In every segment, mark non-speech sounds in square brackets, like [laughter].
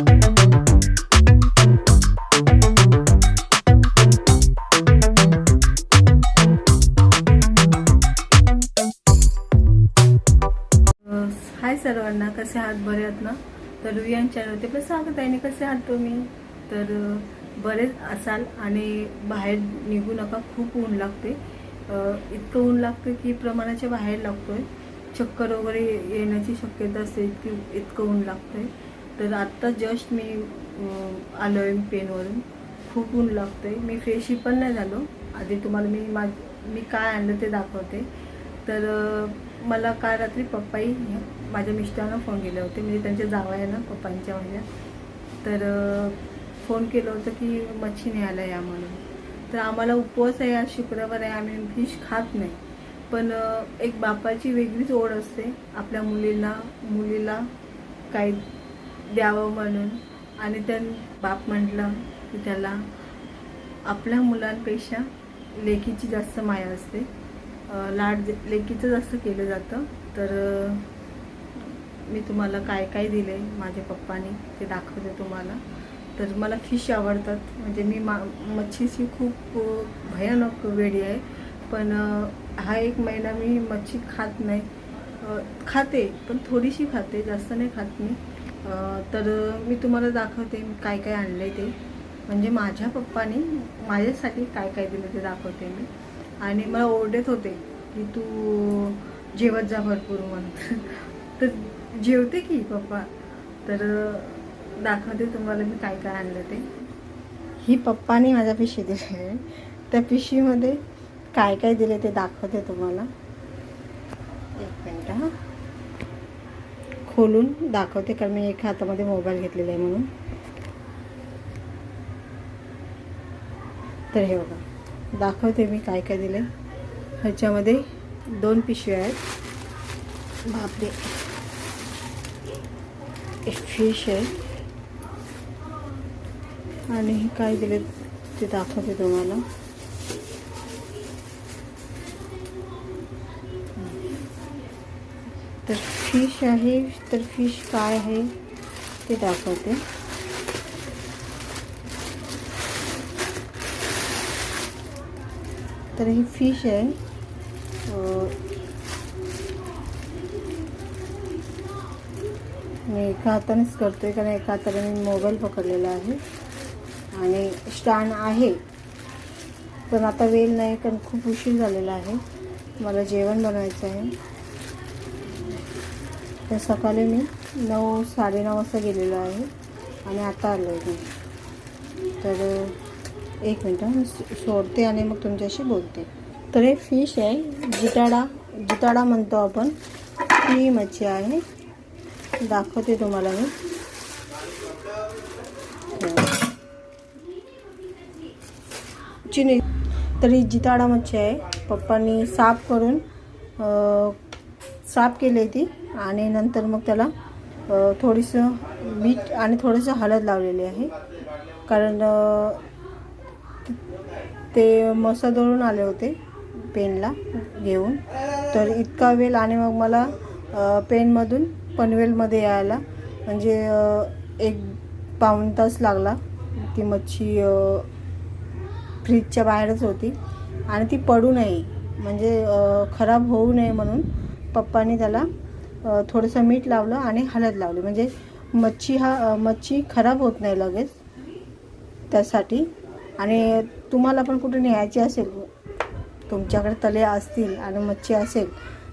हाय सर्वांना कसे आहात? बरे आहात ना? तर रुयान चॅनलवरती आपलं स्वागत आहे. कसे आहात तुम्ही? तर बरेच असाल आणि बाहेर निघू नका. खूप ऊन लागते. इतकं ऊन लागतं की प्रमाणाच्या बाहेर लागतोय. चक्कर वगैरे येण्याची शक्यता असते. इतकी इतकं ऊन लागतंय. तर आत्ता जस्ट मी आलो आहे पेनवरून खूप ऊन लागतंय. मी फ्रेशही पण नाही झालो. आधी तुम्हाला मी मा मी काय आणलं ते दाखवते. तर मला काल रात्री पप्पाही माझ्या मिस्टरांना फोन केले होते. म्हणजे त्यांच्या जावं आहे ना पप्पांच्या माझ्या तर फोन केलं होतं की मच्छी न्यायला या म्हणून. तर आम्हाला उपवास आहे आज शुक्रवार आहे. आम्ही फिश खात नाही. पण एक बापाची वेगळीच ओढ असते. आपल्या मुलीला मुलीला काही द्यावं म्हणून. आणि त्या बाप म्हटलं की त्याला आपल्या मुलांपेक्षा लेकीची जास्त माया असते. लाड लेकीचं जास्त केलं जातं. तर मी तुम्हाला काय काय दिले माझ्या पप्पानी ते दाखवते तुम्हाला. तर मला फिश आवडतात. म्हणजे मी मा मच्छीची खूप भयानक वेडी आहे. पण हा एक महिना मी मच्छी खात नाही. खाते पण थोडीशी खाते. जास्त नाही खात मी. तर मी तुम्हाला दाखवते मी काय काय आणलं ते. म्हणजे माझ्या पप्पानी माझ्यासाठी काय काय दिलं ते दाखवते मी. आणि मला ओरडत होते की तू जेवत जा भरपूर म्हणून. [laughs] तर जेवते की पप्पा? तर दाखवते तुम्हाला मी काय काय आणलं ते. ही पप्पानी माझ्या पिशी दिली आहे. त्या पिशीमध्ये काय काय दिले ते दाखवते तुम्हाला. एक मिनटं हां. खोलून दाखवते कारण मी एका हातामध्ये मोबाईल घेतलेला आहे म्हणून. तर हे बघा दाखवते मी काय काय दिलं ह्याच्यामध्ये दोन पिशव्या आहेत. बापरे. एक फिश आहे. आणि हे काय दिले ते दाखवते तुम्हाला तर फिश आहे तर फिश काय आहे ते दाखवते. तर ही फिश आहे. मी एका हातानेच करतोय कारण एका हाताने मी मोबाईल पकडलेला आहे. आणि स्टँड आहे. पण आता वेळ नाही कारण खूप उशीर झालेला आहे. मला जेवण बनवायचं आहे. तर सकाळी मी नऊ साडेनऊ वाजता गेलेलो आहे आणि आता आलो आहे मी. तर एक मिनटं मी सो- सोडते आणि मग तुमच्याशी बोलते. तर हे फिश आहे जिताडा जिताडा म्हणतो आपण. ती मच्छी आहे. दाखवते तुम्हाला मी. चिनी. तर ही जिताडा मच्छी आहे. पप्पांनी साफ करून साफ केली ती. आणि नंतर मग त्याला थोडीसं मीठ आणि थोडंसं हळद लावलेली आहे. कारण ते मसा दळून आले होते पेनला घेऊन. तर इतका वेळ आणि मग मला पेनमधून पनवेलमध्ये यायला म्हणजे एक पाऊण तास लागला ती मच्छी फ्रीजच्या बाहेरच होती. आणि ती पडू नये म्हणजे खराब होऊ नये म्हणून पप्पानी त्याला थोडंसं मीठ लावलं आणि हळद लावली. म्हणजे मच्छी हा मच्छी खराब होत नाही लगेच त्यासाठी. आणि तुम्हाला पण कुठे न्यायची असेल तुमच्याकडे तले असतील आणि मच्छी असेल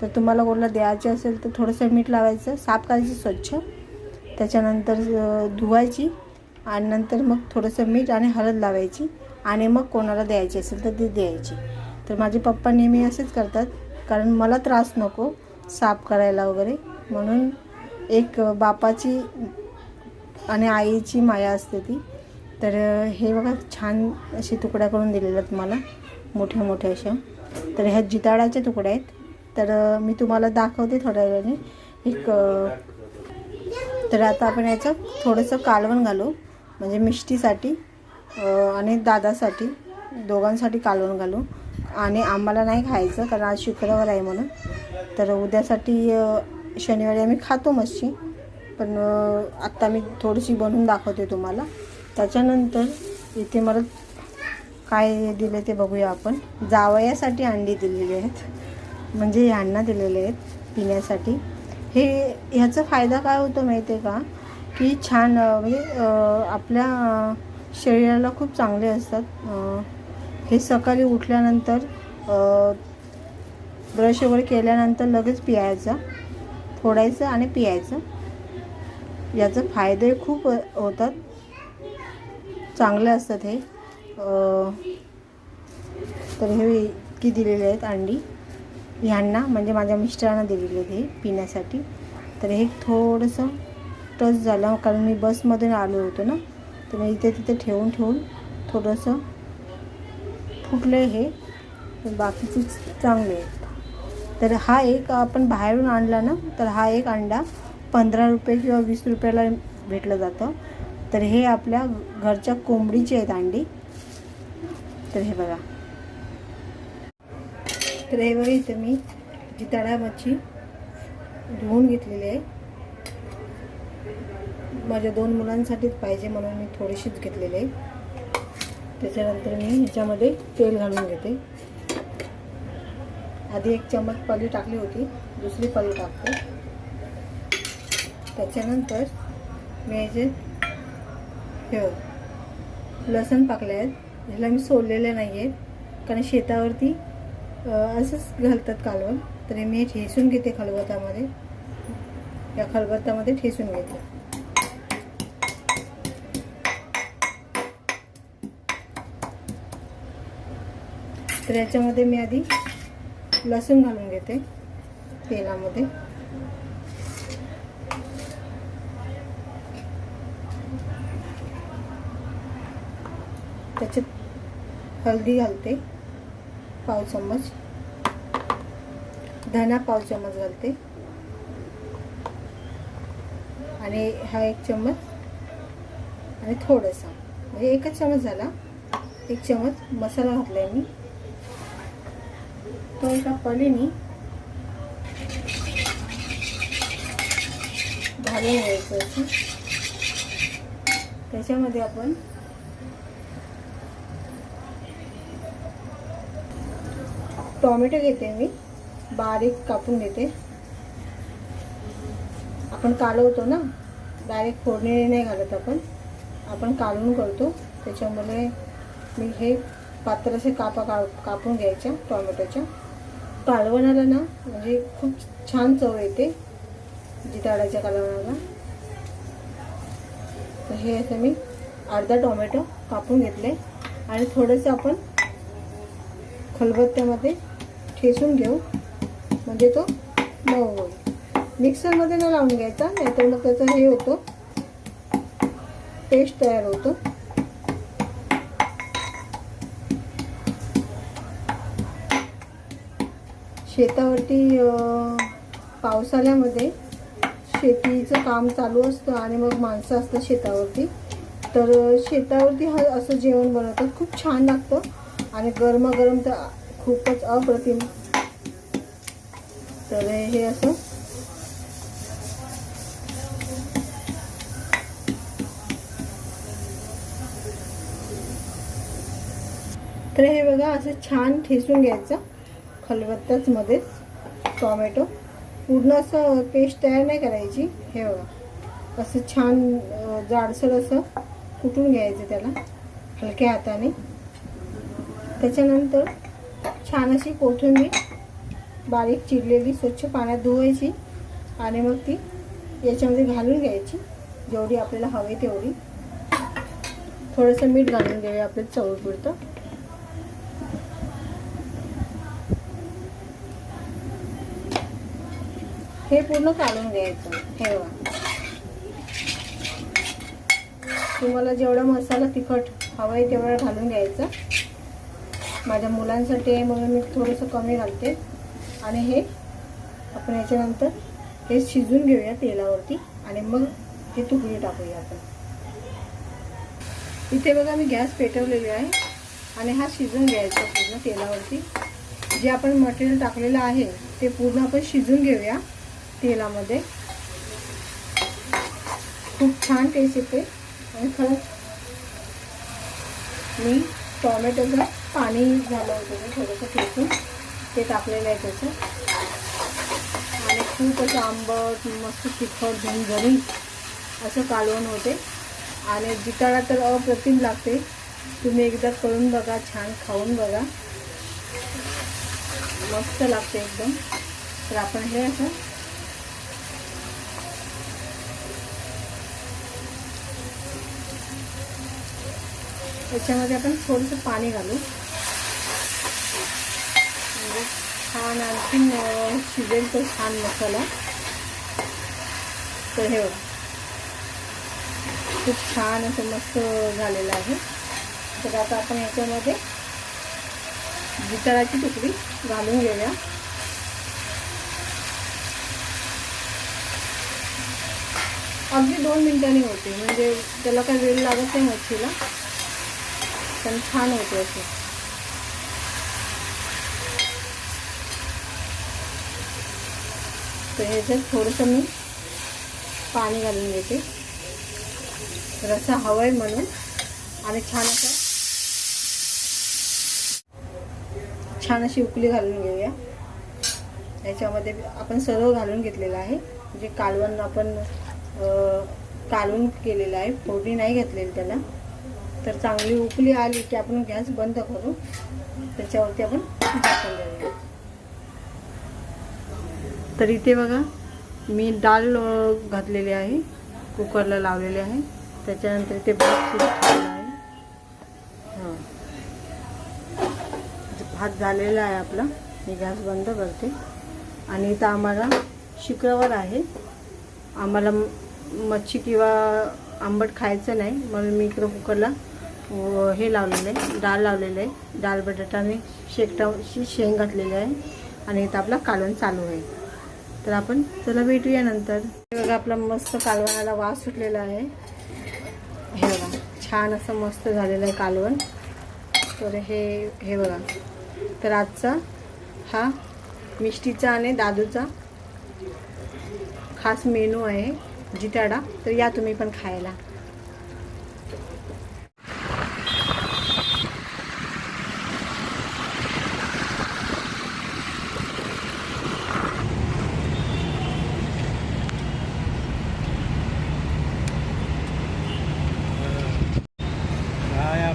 तर तुम्हाला कोणाला द्यायची असेल तर थोडंसं मीठ लावायचं साफ करायची स्वच्छ. त्याच्यानंतर धुवायची आणि नंतर मग थोडंसं मीठ आणि हळद लावायची आणि मग कोणाला द्यायची असेल तर ती द्यायची. तर माझे पप्पा नेहमी असेच करतात कारण मला त्रास नको. साफ करायला वगैरे. म्हणून एक बापाची आणि आईची माया असते ती. तर हे बघा छान असे तुकड्या करून दिलेल्या आहेत मला मोठ्या मोठ्या अशा. तर ह्या जिताडाच्या तुकड्या आहेत. तर मी तुम्हाला दाखवते थोड्या वेळाने. एक तर आता आपण याचं थोडंसं कालवण घालू. म्हणजे मिष्टीसाठी आणि दादासाठी दोघांसाठी कालवण घालू. आणि आम्हाला नाही खायचं कारण आज शुक्रवार आहे म्हणून. तर उद्यासाठी शनिवारी आम्ही खातो मच्छी पण आत्ता मी थोडीशी बनवून दाखवते तुम्हाला. त्याच्यानंतर इथे मला काय दिले ते बघूया आपण. जावयासाठी अंडी दिलेली आहेत. म्हणजे ह्यांना दिलेले आहेत पिण्यासाठी. हे ह्याचा फायदा काय होतो माहिती आहे का? की छान म्हणजे आपल्या शरीराला खूप चांगले असतात. हे सकाळी उठल्यानंतर ब्रश वगैरे केल्यानंतर लगेच पियायचं फोडायचं आणि पियायचं. याचं फायदे खूप होतात. चांगले असतात हे. तर हे इतकी दिलेले आहेत अंडी. ह्यांना म्हणजे माझ्या मिस्टरांना दिलेले आहेत हे पिण्यासाठी. तर हे थोडंसं टच झालं कारण मी बसमधून आलो होतो ना. तर मी इथे तिथे ठेवून ठेवून थोडंसं फुटले हे. बाकीचे चांगले आहेत. तर हा एक आपण बाहेरून आणला ना तर हा एक अंडा पंधरा रुपये किंवा वीस रुपयाला भेटलं जातं. तर हे आपल्या घरच्या कोंबडीचे आहेत अंडी. तर हे बघा. तर हे बघा इथं मी जिताडा मच्छी धुवून घेतलेली आहे. माझ्या दोन मुलांसाठीच पाहिजे म्हणून मी थोडीशीच घेतलेली आहे. त्याच्यानंतर मी ह्याच्यामध्ये तेल घालून घेते. आधी एक चमच पली टाकली होती दुसरी पली टाकते. त्याच्यानंतर मी जे हे लसूण लसण पाकले आहेत. ह्याला मी सोडलेले नाही आहेत कारण शेतावरती असंच घालतात कालवण. तर मी ठेसून घेते खलबत्तामध्ये. या खलबत्तामध्ये ठेसून घेते. तर याच्यामध्ये मी आधी लसूण घालून घेते तेलामध्ये. त्याच्यात हळदी घालते पाव चम्मच. धना पाव चम्मच घालते. आणि हा एक चम्मच आणि थोडंसं. म्हणजे एकच चम्मच झाला. एक चम्मच मसाला घातला आहे मी. तो एका पलीने घालून घ्यायचं असं त्याच्यामध्ये आपण टॉमॅटो घेते मी. बारीक कापून घेते. आपण कालवतो ना डायरेक्ट फोडणी नाही घालत आपण. आपण कालवून करतो. त्याच्यामुळे मी हे पात्र असे कापा का कापून घ्यायच्या टॉमॅटोच्या. कालवणाला ना म्हणजे खूप छान चव येते जिताडाच्या कालवणाला. तर हे असं मी अर्धा टोमॅटो कापून घेतले आणि थोडंसं आपण खलबत्त्यामध्ये ठेसून घेऊ. म्हणजे तो मऊ होईल. मिक्सरमध्ये न लावून घ्यायचा नाहीतर मग त्याचं हे होतं पेस्ट तयार होतं. शेतावरती पावसाळ्यामध्ये शेतीचं काम चालू असतं आणि मग माणसं असतात शेतावरती. तर शेतावरती हा असं जेवण बनवतात. खूप छान लागतं आणि गरमागरम तर खूपच अप्रतिम. तर हे असं. तर हे बघा असं छान ठेसून घ्यायचं. खलबत्ताच मध्येच टॉमॅटो. पूर्ण असं पेस्ट तयार नाही करायची. हे बघा. असं छान जाडसर असं कुटून घ्यायचं त्याला हलक्या हाताने. त्याच्यानंतर छान अशी कोथिंबीर बारीक चिरलेली स्वच्छ पाण्यात धुवायची आणि मग ती याच्यामध्ये घालून घ्यायची. जेवढी आपल्याला हवी तेवढी. थोडंसं मीठ घालून घेऊया आपल्या चवळपुरतं. हे पूर्ण काढून घ्यायचं ठेवा. तुम्हाला जेवढा मसाला तिखट हवा आहे तेवढा घालून घ्यायचा. माझ्या मुलांसाठी आहे म्हणून मी थोडंसं कमी घालते. आणि हे आपण याच्यानंतर हे शिजून घेऊया तेलावरती आणि मग हे तुकडी टाकूया आपण. इथे बघा मी गॅस पेटवलेली आहे आणि हा शिजून घ्यायचा पूर्ण तेलावरती. जे आपण मटेरियल टाकलेलं आहे ते पूर्ण आपण शिजून घेऊया. तेलामध्ये. खूप छान टेस्ट येते. आणि खरंच मी टॉमॅटोचं पाणी झालं होतं मी थोडंसं फेकून ते टाकलेलं आहे त्याचं. आणि खूप असं आंबट मस्त तिखट झणझणीत असं कालवण होते. आणि जिताळा तर अप्रतिम लागते. तुम्ही एकदा करून बघा छान खाऊन बघा. मस्त लागते एकदम. तर आपण हे असं याच्यामध्ये आपण थोडंसं पाणी घालू. म्हणजे छान आणखीन शिजेल तो छान मसाला. तर हे खूप छान असं मस्त झालेलं आहे. तर आता आपण याच्यामध्ये जितराची तुकडी घालून घेऊया. अगदी दोन मिनिटांनी होते. म्हणजे त्याला काही वेळ लागत नाही मच्छीला. पण छान होते असे. तर ह्याच्यात थोडंसं मी पाणी घालून घेते. रसा आहे म्हणून. आणि छान असं छान अशी उकली घालून घेऊया. याच्यामध्ये आपण सर्व घालून घेतलेलं आहे. जे कालवण आपण कालवून केलेलं आहे. फोडणी नाही घेतलेली त्याला. तर चांगली उकली आली की आपण गॅस बंद करू. त्याच्यावरती आपण झाकण देऊया. तर इथे बघा मी डाळ घातलेली आहे कुकरला लावलेली आहे. त्याच्यानंतर इथे भात आहे. हां. भात झालेला आहे आपला. मी गॅस बंद करते. आणि इथं आम्हाला शुक्रवार आहे. आम्हाला मच्छी किंवा आंबट खायचं नाही. म्हणून मी इकडं कुकरला हे लावलेलं आहे डाळ लावलेलं आहे. डाळ आणि शेकटाशी शेंग घातलेली आहे. आणि इथं आपला कालवण चालू आहे. तर आपण चला भेटूया नंतर. हे बघा आपला मस्त कालवणाला वास सुटलेला आहे. हे बघा छान असं मस्त झालेलं आहे कालवण. तर हे हे बघा. तर आजचा हा मिष्टीचा आणि दादूचा खास मेनू आहे जिताडा तर या तुम्ही पण खायला हा आहे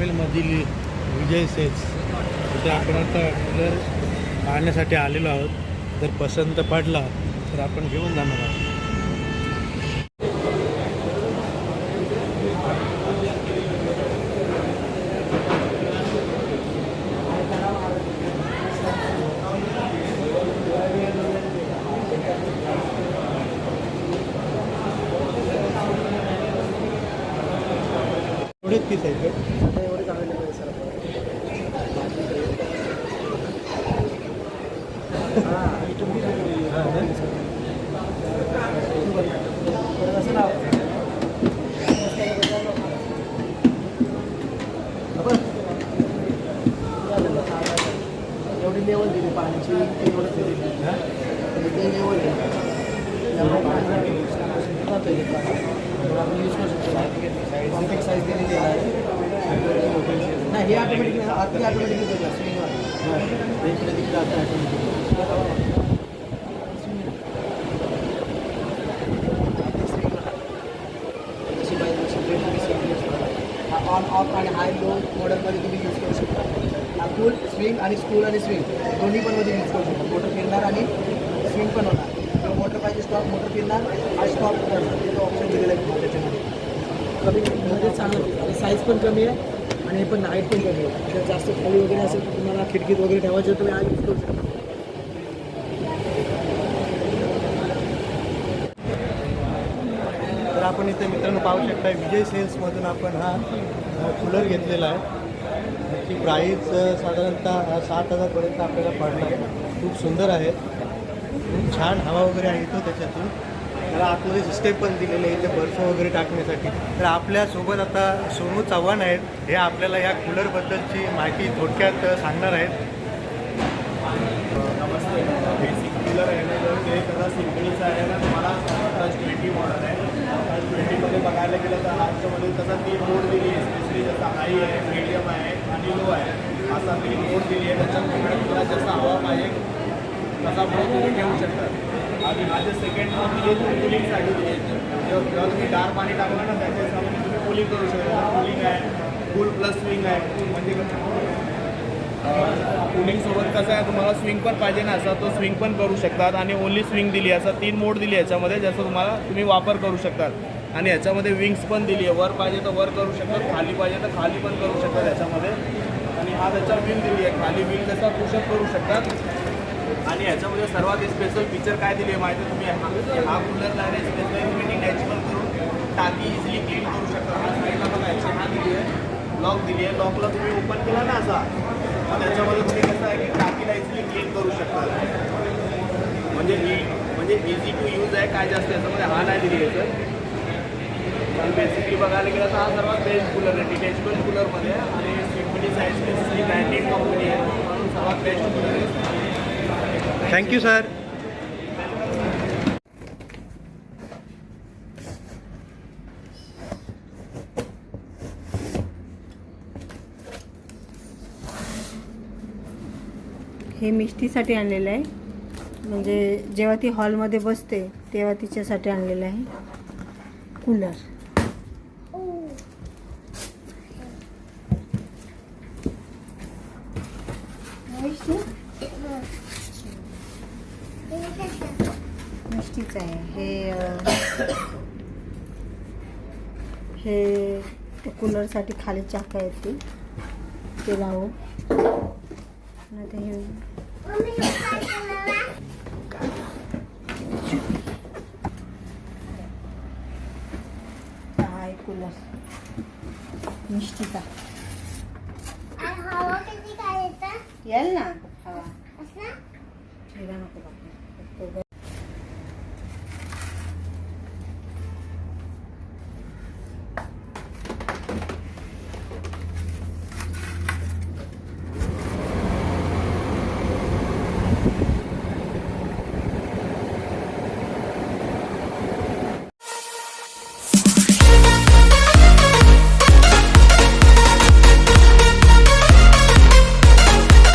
आपला विजय सेल्स तिथे आपण आता कूलर पाहण्यासाठी आलेलो आहोत. जर पसंत पडला तर आपण घेऊन जाणार आहोत. एवढेच पीस का? हा ना? एवढी लेवल दिली पाण्याची एवढं दिली हा? ते लेवल एवढं पाणी राहतं हे पाणी. तर आपण यूज करू शकतो कॉम्पॅक्ट साईज दिलेली आहे. नाही हे ऑटोमॅटिकली अति ऑटोमॅटिकली देतात स्विंग इकडे तिकडे आता ऑटोमॅटिकली ऑन ऑफ आणि हाय लो मॉडेलमध्ये तुम्ही यूज करू शकता. हा स्विंग आणि स्कूल आणि स्विंग दोन्ही पण मध्ये यूज करू शकता. मोटर फिरणार आणि स्विंग पण होणार. मोटर पाहिजे स्टॉप मोटर फिरणार आणि स्टॉप करणार ते ऑप्शन दिलेलं आहे तुम्हाला त्याच्यामध्ये कमी मध्ये चांगलं आणि साईज पण कमी आहे आणि हे पण हाईट पण कमी आहे. जर जास्त खाली वगैरे असेल तर तुम्हाला खिडकीत वगैरे ठेवायचे तुम्ही आज यूज करू शकता. तर आपण इथे मित्रांनो पाहू शकता विजय सेल्समधून आपण हा कूलर घेतलेला आहे. त्याची प्राईस साधारणतः सात हजारपर्यंत आपल्याला पडणार. खूप सुंदर आहे. खूप छान हवा वगैरे आहे तो त्याच्यातून. त्याला आतमध्ये सिस्टेम पण दिलेले आहे ते बर्फ वगैरे टाकण्यासाठी. तर आपल्यासोबत आता सोनू चव्हाण आहेत. हे आपल्याला या कूलरबद्दलची माहिती थोडक्यात सांगणार आहेत. नमस्ते. बेसिक कूलर आहे ना तर ते कसं सिम्पलीचं आहे ना तुम्हाला प्लस ट्वेंटी मॉडल आहे. प्लस क्वालिटीमध्ये बघायला गेलं तर ह्याच्यामध्ये तसा तीन मोड दिली आहे. स्पेशली जसं हाय आहे मिडियम आहे आणि लो आहे. असा तीन मोड दिली आहे. त्याच्यामुळे तुला जसा हवा पाहिजे तसा मोड तुम्ही ठेवू शकता. आणि माझं सेकंड मोड आहे कुलिंगसाठी जेव्हा जेव्हा तुम्ही डार पाणी टाकलं ना त्याच्या तुम्ही कुलिंग करू शकता. कुलिंग आहे कूल प्लस स्विंग आहे. म्हणजे कुलिंगसोबत कसं आहे तुम्हाला स्विंग पण पाहिजे ना असा तो स्विंग पण करू शकतात. आणि ओनली स्विंग दिली असं तीन मोड दिली याच्यामध्ये ज्याचा तुम्हाला तुम्ही वापर करू शकतात. आणि याच्यामध्ये विंग्स पण दिली आहे. वर पाहिजे तर वर करू शकतात खाली पाहिजे तर खाली पण करू शकतात याच्यामध्ये. आणि हा त्याचा विंग दिली आहे. खाली विंग त्याचा पुषप करू शकतात आणि याच्यामध्ये सर्वात स्पेशल फीचर काय दिली आहे माहिती आहे तुम्ही? हा हा कूलर लावण्याची तुम्ही फिटिंग पण करून टाकी इझिली क्लीन करू शकता. हा साईडला बघा याची हा दिली आहे. लॉक दिली आहे. लॉकला तुम्ही ओपन केला ना असा त्याच्यामध्ये तुम्ही कसं आहे की टाकीला इझिली क्लीन करू शकता. म्हणजे ई म्हणजे इझी टू यूज आहे काय जास्त याच्यामध्ये हा नाही दिली आहे सर पण बेसिकली बघायला गेलं तर हा सर्वात बेस्ट कूलर आहे. डिटेचबल कूलरमध्ये आहे. आणि स्विफ्टची साईज स्पेसिफिक ब्रँडेड कंपनी आहे. म्हणून सर्वात बेस्ट कूलर आहे. थँक्यू सर हे मिष्टीसाठी आणलेलं आहे. म्हणजे जेव्हा ती हॉलमध्ये बसते तेव्हा तिच्यासाठी आणलेलं आहे. कूलर मिष्टीच आहे. हे हे कूलरसाठी खाली चाक आहेत ती ते लावू आणि हे. आहे कूलर मिष्टीचा. येईल ना? हवा नको